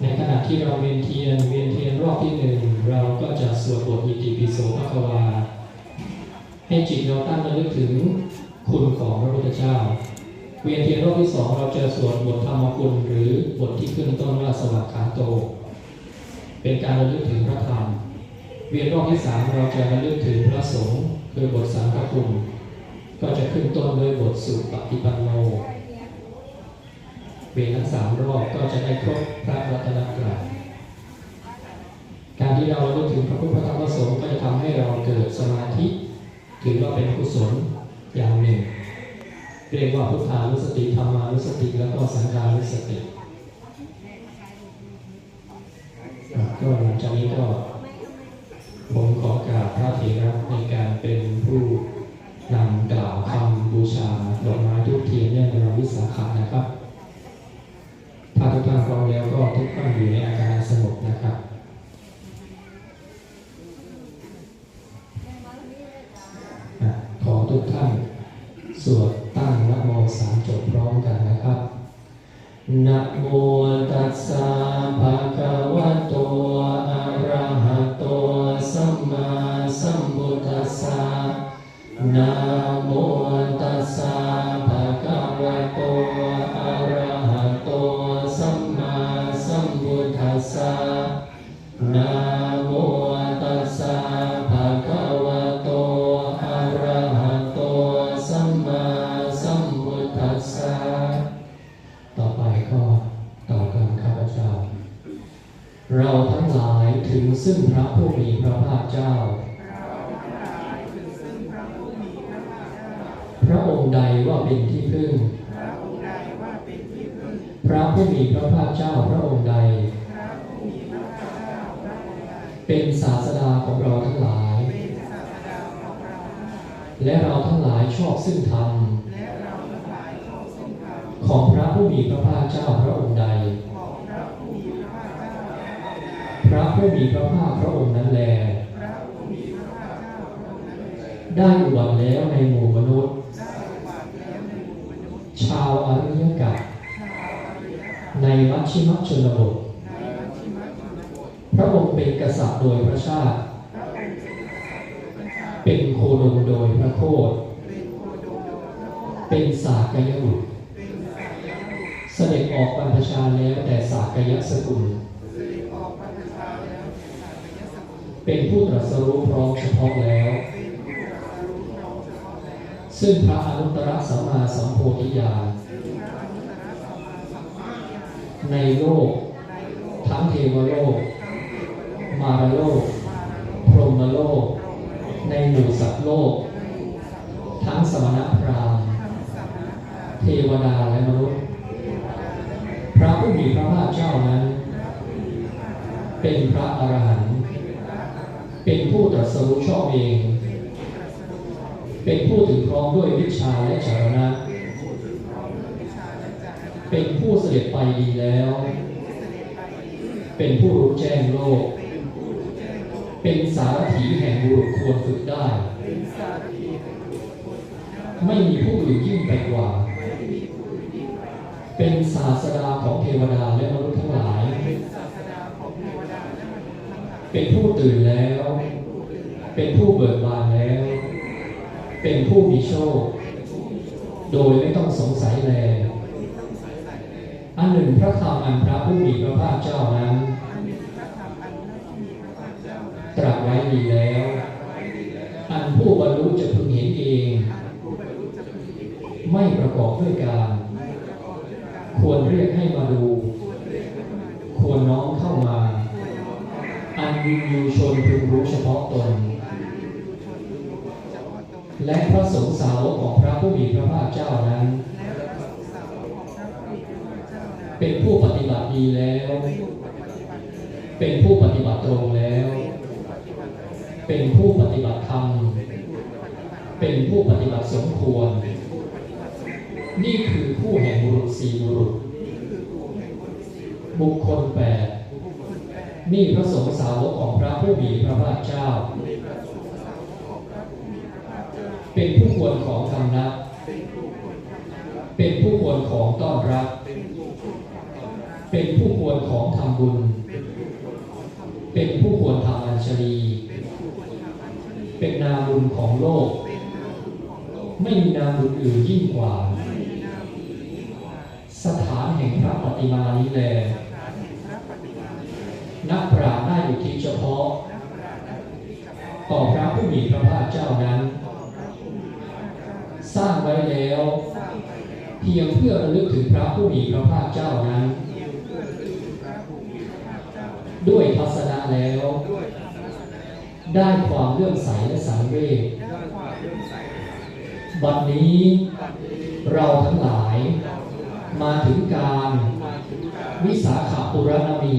ในขณะที่เราเวียนเทียนเวียนเทียนรอบที่หนึ่งเราก็จะสวดบทอิติปิโสภควา ให้จิตเราตั้งระลึกถึงคุณของพระพุทธเจ้า เวียนเทียนรอบที่สองเราจะสวดบทธรรมคุณหรือบทที่ขึ้นต้นว่าสวัสดิ์ขาโต เป็นการระลึกถึงพระธรรม เวียนรอบที่สามเราจะระลึกถึงพระสงฆ์คือบทสังฆคุณก็จะขึ้นต้นด้วยบทสุปฏิปันโน วียนทั้งสามรอบก็จะได้ครบพระรัตนตรัยการที่เราลึกถึงพระพุทธธรรมพระสงฆ์ก็จะทำให้เราเกิดสมาธิถือว่าเป็นกุศลอย่างหนึ่ง เรียกว่าพุทธานุสติธรรมานุสติแล้วก็สังขานุสติก็หลังจากนี้ก็ผมขอกราบพระเถระในการเป็นผู้นำกล่าวคำบูชาดอกไม้ทุกเทียนเนื่องในวันวิสาขะนะครับ ถ้าทุกท่านพร้อมแล้วก็ทุกท่านอยู่ในอาการสงบนะครับ อะขอ ทุกท่าน สวดตั้งนะโมสามจบพร้อมกันนะครับนะโมตัสสะภะคะวะโต ทั้งหลายถึงซึ่งพระผู้มีพระภาคเจ้า พระองค์ใดว่าเป็นที่พึ่ง พระผู้มีพระภาคเจ้าพระองค์ใด เป็นศาสดาของเราทั้งหลาย และเราทั้งหลายชอบซึ่งธรรมของพระผู้มีพระภาคเจ้าพระองค์ใด พระผู้มีพระภาคพระองค์นั้นแล ได้อุบัติแล้วในหมู่มนุษย์ ชาวอริยกะในมัชชิมชนบท พระองค์เป็นกษัตริย์โดยพระชาติ เป็นโคดมโดยพระโคดเป็นสากยบุตร เสด็จออกบรรพชาแล้วแต่สากยสกุล เป็นผู้ตรัสรู้พร้อมเฉพาะแล้ว ซึ่งพระอนุตตรสัมมาสัมโพธิญาณในโลก ทั้งเทวโลก มารโลก พรหมโลก ในหมู่สัตว์โลก ทั้งสมณพราหมณ์เทวดาและมนุษย์ พระผู้มีพระภาคเจ้านั้น เป็นพระอรหันต์ เป็นผู้ตรัสรู้ชอบเอง เป็นผู้ถึงพร้อมด้วยวิชาและจารณะ เป็นผู้เสด็จไปดีแล้ว เป็นผู้รู้แจ้งโลก เป็นสารถีแห่งบุรุษควรฝึกได้ ไม่มีผู้อื่นยิ่งไปกว่า เป็นศาสดาของเทวดาและมนุษย์ทั้งหลาย เป็นผู้ตื่นแล้ว เป็นผู้เบิกบานแล้ว เป็นผู้มีโชค โดยไม่ต้องสงสัยแล อันหนึ่งพระธรรมอันพระผู้มีพระภาคเจ้านั้นตรัสไว้ดีแล้ว อันผู้บรรลุจะพึงเห็นเอง ไม่ประกอบด้วยการ ควรเรียกให้มาดู ควรน้อมเข้ามา วินยูชนพึงรู้เฉพาะตน และพระสงฆ์สาวกของพระผู้มีพระภาคเจ้านั้น เป็นผู้ปฏิบัติดีแล้ว เป็นผู้ปฏิบัติตรงแล้ว เป็นผู้ปฏิบัติธรรม เป็นผู้ปฏิบัติสมควร นี่คือผู้แห่งบุรุษสี่บุรุษ บุคคลแปด นี่พระสงฆ์สาวกของพระผู้มีพระภาคเจ้า เป็นผู้ควรของคำนับเป็นผู้ควรของต้อนรับเเป็นผู้ควรของทำบุญ เป็นผู้ควรทำอัญชลี เป็นนาบุญของโลก ไม่มีนาบุญอื่นยิ่งกว่า สถานแห่งพระปฏิมานี้แล นักปราชญ์ได้อุทิศเฉพาะ ต่อพระผู้มีพระภาคเจ้านั้น สร้างไว้แล้ว เพียงเพื่อระลึกถึงพระผู้มีพระภาคเจ้านั้น ด้วยทัศนะแล้ว ได้ความเลื่อมใสและสังเวชบัดนี้เราทั้งหลายมาถึงการวิสาขบุรณมี